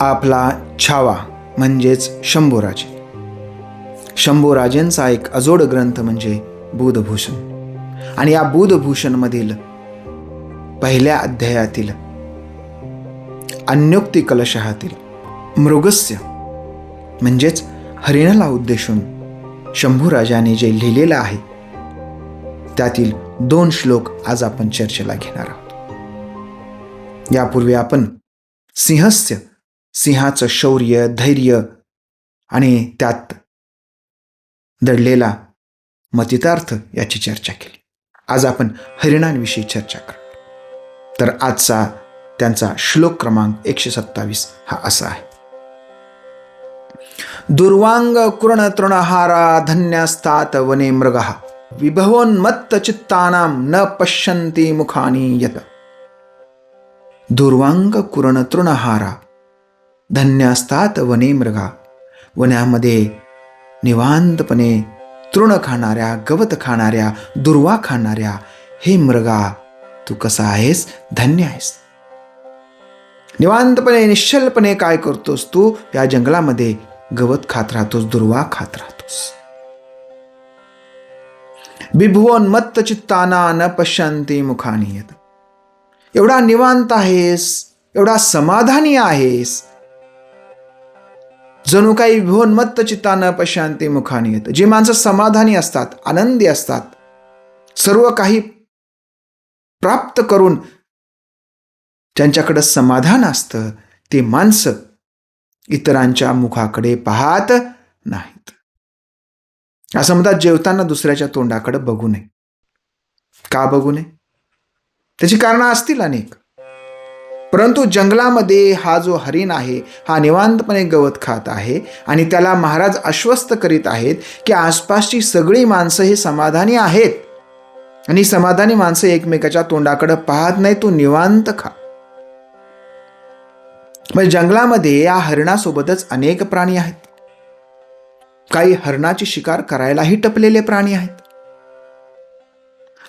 आपला छावा म्हणजेच शंभूराजे. शंभूराजेंचा एक अजोड ग्रंथ म्हणजे बुधभूषण. आणि या बुधभूषणमधील पहिल्या अध्यायातील अन्योक्ती कलशहातील मृगस्य म्हणजेच हरिणाला उद्देशून शंभूराजाने जे लिहिलेलं आहे त्यातील दोन श्लोक आज आपण चर्चेला घेणार आहोत. यापूर्वी आपण सिंहस्य सिंहाचं शौर्य धैर्य आणि त्यात दडलेला मतितार्थ याची चर्चा केली. आज आपण हरिणांविषयी चर्चा करू तर आजचा त्यांचा श्लोक क्रमांक एकशे सत्तावीस हा असा आहे. दुर्वांग कुरण तृणहारा धन्यास्तात वने मृग। विभवोन्मत्त चित्तानां न पश्यन्ति मुखानी यत। दुर्वांग कुरण तृणहारा धन्य असतात वने मृगा. वनामध्ये निवांतपणे तृण खाणाऱ्या गवत खाणाऱ्या दुर्वा खाणाऱ्या हे मृगा तू कसा आहेस? धन्य आहेस. निवांतपणे निश्चलपणे काय करतोस तू? या जंगलामध्ये गवत खात राहतोस दुर्वा खात राहतोस. बिभुवन मत्त चित्ताना न पश्यंती मुखानी येत एवढा निवांत आहेस एवढा समाधानी आहेस जणू काही विभोन्मत्त चित्ता न मुखाने मुखानी येत. जी माणसं समाधानी असतात आनंदी असतात सर्व काही प्राप्त करून ज्यांच्याकडं समाधान असतं ते माणसं इतरांच्या मुखाकडे पाहत नाहीत. असं म्हणतात जेवताना दुसऱ्याच्या तोंडाकडे बघू नये. का बघू नये? त्याची कारणं असतील अनेक. परंतु जंगलामध्ये हा जो हरिण आहे हा निवांतपणे गवत खात आहे आणि त्याला महाराज आश्वस्त करीत आहेत की आसपासची सगळी माणसं हे समाधानी आहेत. आणि समाधानी माणसं एकमेकाच्या तोंडाकडे पाहत नाही तू निवांत खा. म्हणजे जंगलामध्ये या हरणासोबतच अनेक प्राणी आहेत. काही हरणाची शिकार करायलाही टपलेले प्राणी आहेत.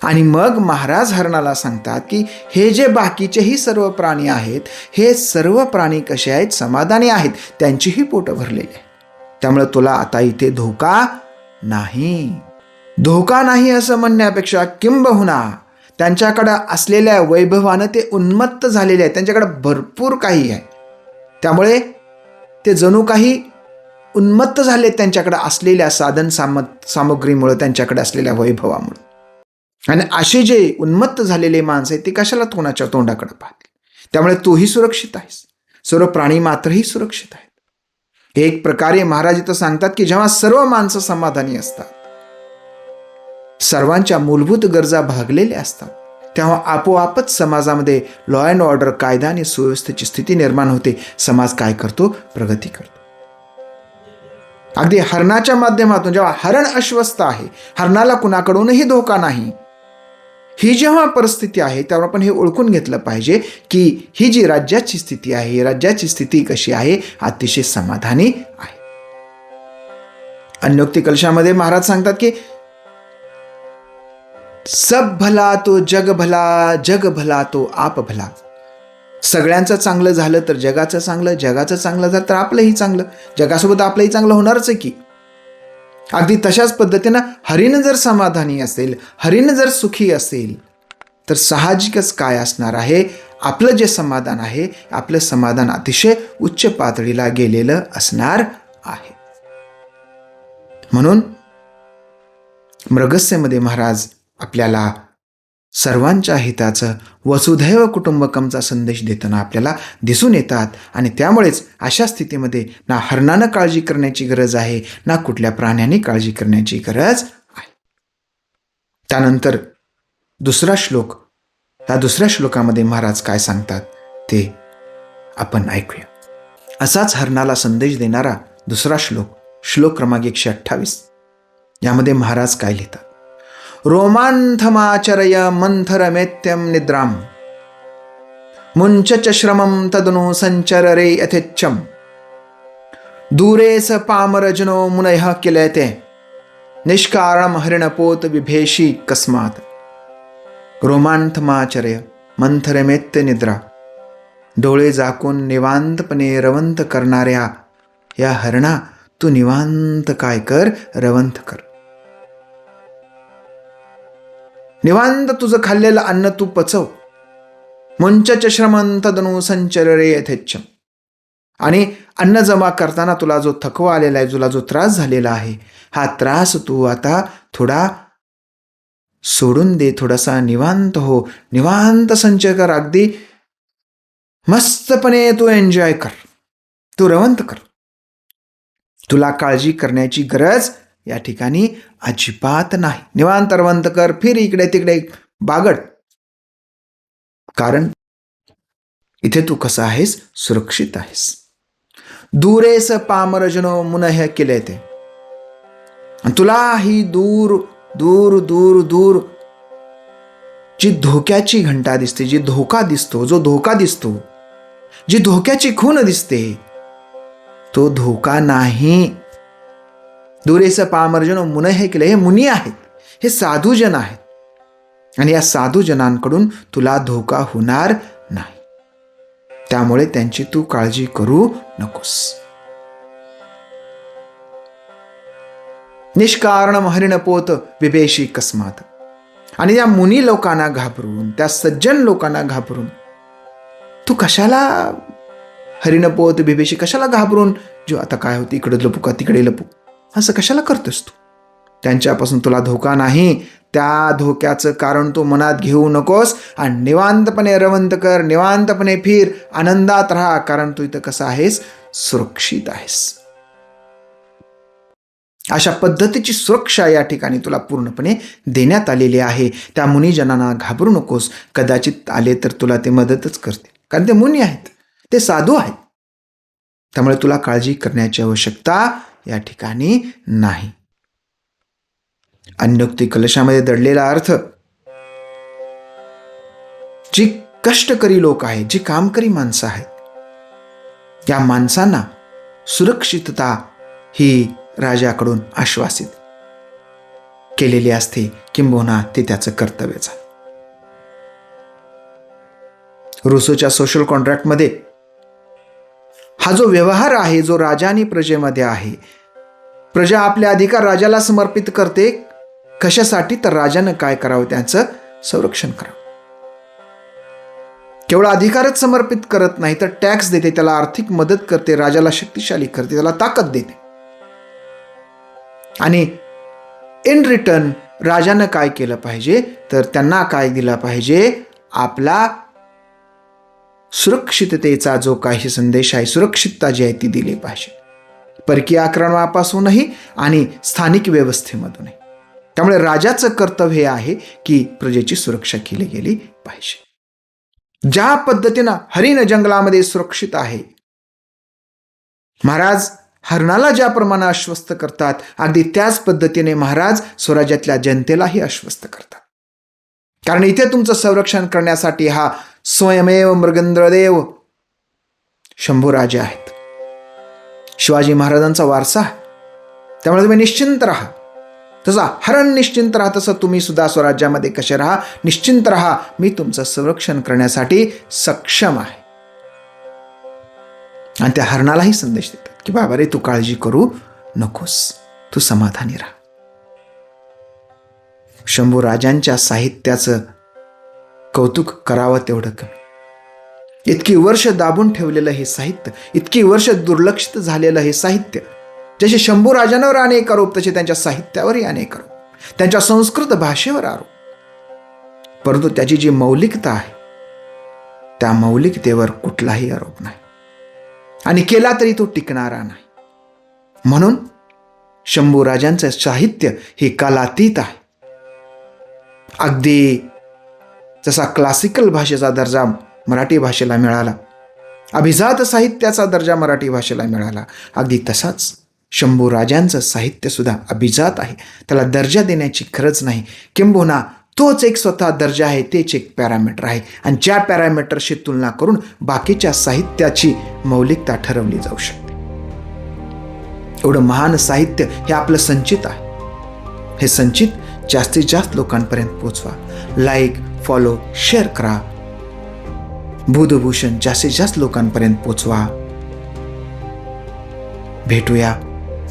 आणि मग महाराज हरणाला सांगतात की हे जे बाकीचेही सर्व प्राणी आहेत हे सर्व प्राणी कसे आहेत समाधानी आहेत त्यांचीही पोटं भरलेली आहेत. त्यामुळे तुला आता इथे धोका नाही. धोका नाही असं म्हणण्यापेक्षा किंबहुना त्यांच्याकडं असलेल्या वैभवानं ते उन्मत्त झालेले आहे त्यांच्याकडं भरपूर काही आहे. त्यामुळे ते जणू काही उन्मत्त झाले त्यांच्याकडे असलेल्या साधन साम सामग्रीमुळं त्यांच्याकडे असलेल्या वैभवामुळं. आणि असे जे उन्मत्त झालेले माणसं आहेत ते कशाला कोणाच्या तोंडाकडे पाहतील? त्यामुळे तूही सुरक्षित आहेस. सर्व प्राणी मात्रही सुरक्षित आहेत. एक प्रकारे महाराज इथं सांगतात की जेव्हा सर्व माणसं समाधानी असतात सर्वांच्या मूलभूत गरजा भागलेल्या असतात तेव्हा आपोआपच समाजामध्ये लॉ अँड ऑर्डर कायदा आणि सुव्यवस्थेची स्थिती निर्माण होते. समाज काय करतो? प्रगती करतो. अगदी हरणाच्या माध्यमातून जेव्हा हरण अस्वस्थ आहे हरणाला कुणाकडूनही धोका नाही ही जेव्हा परिस्थिती आहे तेव्हा आपण हे ओळखून घेतलं पाहिजे की ही जी राज्याची स्थिती आहे ही राज्याची स्थिती कशी आहे अतिशय समाधानी आहे. अन्योक्ती कलशामध्ये महाराज सांगतात की सब भला तो जग भला जग भला तो आप भला. सगळ्यांचं चांगलं झालं तर जगाचं चांगलं जगाचं चांगलं झालं तर आपलंही चांगलं. जगासोबत आपलंही चांगलं होणारच आहे की. अगदी तशाच पद्धतीनं हरिण जर समाधानी असेल हरिण जर सुखी असेल तर साहजिकच काय असणार आहे? आपलं जे समाधान आहे आपलं समाधान अतिशय उच्च पातळीला गेलेलं असणार आहे. म्हणून मृगस्यमध्ये महाराज आपल्याला सर्वांच्या हिताचं वसुधैव कुटुंबकमचा संदेश देताना आपल्याला दिसून येतात. आणि त्यामुळेच अशा स्थितीमध्ये ना हरणानं काळजी करण्याची गरज आहे ना कुठल्या प्राण्याने काळजी करण्याची गरज आहे. त्यानंतर दुसरा श्लोक त्या दुसऱ्या श्लोकामध्ये महाराज काय सांगतात ते आपण ऐकूया. असाच हरणाला संदेश देणारा दुसरा श्लोक श्लोक क्रमांक एकशे अठ्ठावीस. यामध्ये महाराज काय लिहितात? रोमान्थमाचरय मन्थरमेत्यं निद्रां मुञ्च श्रमं तदनु सञ्चररे यथेच्छम्। यथेच्छं दूरे स पामरजनो मुनयः किलयते। निष्कारणं हरिणपोत विभेषी कस्मात्। रोमांथमाचर्य मंथरमेत्य निद्रा। डोळे झाकून निवांतपणे रवंत करणाऱ्या या हरणा तू निवांत काय कर रवंत कर। निवांत तुझं खाल्लेलं अन्न तू पचव. मुंच श्रमंत दनु संचर रे यथेच्छ आणि अन्न जमा करताना तुला जो थकवा आलेला आहे तुला जो त्रास झालेला आहे हा त्रास तू आता थोडा सोडून दे थोडासा निवांत हो. निवांत संचय कर अगदी मस्तपणे तू एन्जॉय कर. तू रवंत कर. तुला काळजी करण्याची गरज या ठिकाणी अजिबात नाही. निवांतरवंत कर फिर इकडे तिकडे. बागड. कारण इथे तू कसा आहेस? सुरक्षित आहेस. दूरेस पामरजनो मुनह केले ते. तुला ही दूर दूर दूर दूर. जी धोक्याची घंटा दिसते जी धोका दिसतो जो धोका दिसतो जी धोक्याची खून दिसते तो धोका नाही. दुरेस पामर्जन मुन हे केलं. हे मुनी आहेत. हे साधूजन आहेत. आणि या साधूजनांकडून तुला धोका होणार नाही. त्यामुळे त्यांची तू काळजी करू नकोस. निष्कारण हरिणपोत विभेशी कस्मात. आणि या मुनी लोकांना घाबरून त्या सज्जन लोकांना घाबरून तू कशाला हरिणपोत बिबेशी कशाला घाबरून? जो आता काय होती इकडे लपू का तिकडे लपू? असं कशाला करतोस तू. त्यांच्यापासून तुला धोका नाही त्या धोक्याचं कारण तू मनात घेऊ नकोस आणि निवांतपणे रवंत कर निवांतपणे फिर आनंदात राहा कारण तू इथं कसं आहेस? सुरक्षित आहेस. अशा पद्धतीची सुरक्षा या ठिकाणी तुला पूर्णपणे देण्यात आलेली आहे. त्या मुनीजनांना घाबरू नकोस. कदाचित आले तर तुला ते मदतच करते कारण ते मुनी आहेत. ते साधू आहेत. त्यामुळे तुला काळजी करण्याची आवश्यकता या ठिकाणी नाही. अन्योक्ती कलशामध्ये दडलेला अर्थ जी कष्टकरी लोक आहेत जी कामकरी माणसं आहेत या माणसांना सुरक्षितता ही राजाकडून आश्वासित केलेली असते किंबहुना ते त्याचं कर्तव्यच आहे रुसोच्या सोशल कॉन्ट्रॅक्टमध्ये हा जो व्यवहार आहे जो राजा आणि प्रजेमध्ये आहे प्रजा आपले अधिकार राजाला समर्पित करते कशासाठी? तर राजानं काय करावं? त्यांचं संरक्षण करावं. केवळ अधिकारच समर्पित करत नाही तर टॅक्स देते त्याला आर्थिक मदत करते राजाला शक्तिशाली करते त्याला ताकद देते. आणि इन रिटर्न राजानं काय केलं पाहिजे? तर त्यांना काय दिलं पाहिजे? आपला सुरक्षिततेचा जो काही संदेश आहे सुरक्षितता जी आहे ती दिली पाहिजे. परकीय आक्रमणापासूनही आणि स्थानिक व्यवस्थेमधूनही. त्यामुळे राजाचं कर्तव्य हे आहे की प्रजेची सुरक्षा केली गेली पाहिजे. ज्या पद्धतीनं हरिण जंगलामध्ये सुरक्षित आहे महाराज हरणाला ज्याप्रमाणे आश्वस्त करतात अगदी त्याच पद्धतीने महाराज स्वराज्यातल्या जनतेलाही आश्वस्त करतात. कारण इथे तुमचं संरक्षण करण्यासाठी हा स्वयमेव मृगेंद्रदेव शंभूराजे आहेत. शिवाजी महाराजांचा वारसा त्यामुळे तुम्ही निश्चिंत राहा. तसा हरण निश्चिंत राहा तसं तुम्ही सुद्धा स्वराज्यामध्ये कसे राहा निश्चिंत राहा. मी तुमचं संरक्षण करण्यासाठी सक्षम आहे. आणि त्या हरणालाही संदेश देतात की बाबा रे तू काळजी करू नकोस. तू समाधानी राहा. शंभू राजांच्या साहित्याचं कौतुक करावं तेवढं कमी. इतकी वर्ष दाबून ठेवलेलं हे साहित्य इतकी वर्ष दुर्लक्षित झालेलं हे साहित्य जसे शंभू राजांवर अनेक आरोप तसे त्यांच्या साहित्यावरही अनेक आरोप त्यांच्या संस्कृत भाषेवर आरोप. परंतु त्याची जी मौलिकता आहे त्या मौलिकतेवर कुठलाही आरोप नाही. आणि केला तरी तो टिकणारा नाही. म्हणून शंभू राजांचं साहित्य हे कालातीत आहे. अगदी जसा क्लासिकल भाषेचा दर्जा मराठी भाषेला मिळाला. अभिजात साहित्याचा दर्जा मराठी भाषेला मिळाला. अगदी तसाच शंभू राजांचं साहित्यसुद्धा अभिजात आहे. त्याला दर्जा देण्याची खरंच नाही. किंबहुना तोच एक स्वतः दर्जा आहे तेच एक पॅरामीटर आहे. आणि ज्या पॅरामीटरशी तुलना करून बाकीच्या साहित्याची मौलिकता ठरवली जाऊ शकते. एवढं महान साहित्य हे आपलं संचित आहे. हे संचित जास्तीत जास्त लोकांपर्यंत पोचवा. लाईक फॉलो, शेअर करा. बुधभूषण जास्तीत जास्त लोकांपर्यंत पोचवा. भेटूया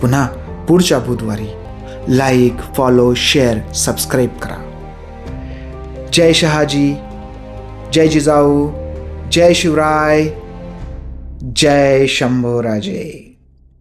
पुन्हा पुढच्या बुधवारी. लाईक फॉलो शेअर सबस्क्राईब करा. जय शहाजी, जय जिजाऊ, जय शिवराय, जय शंभोराजे.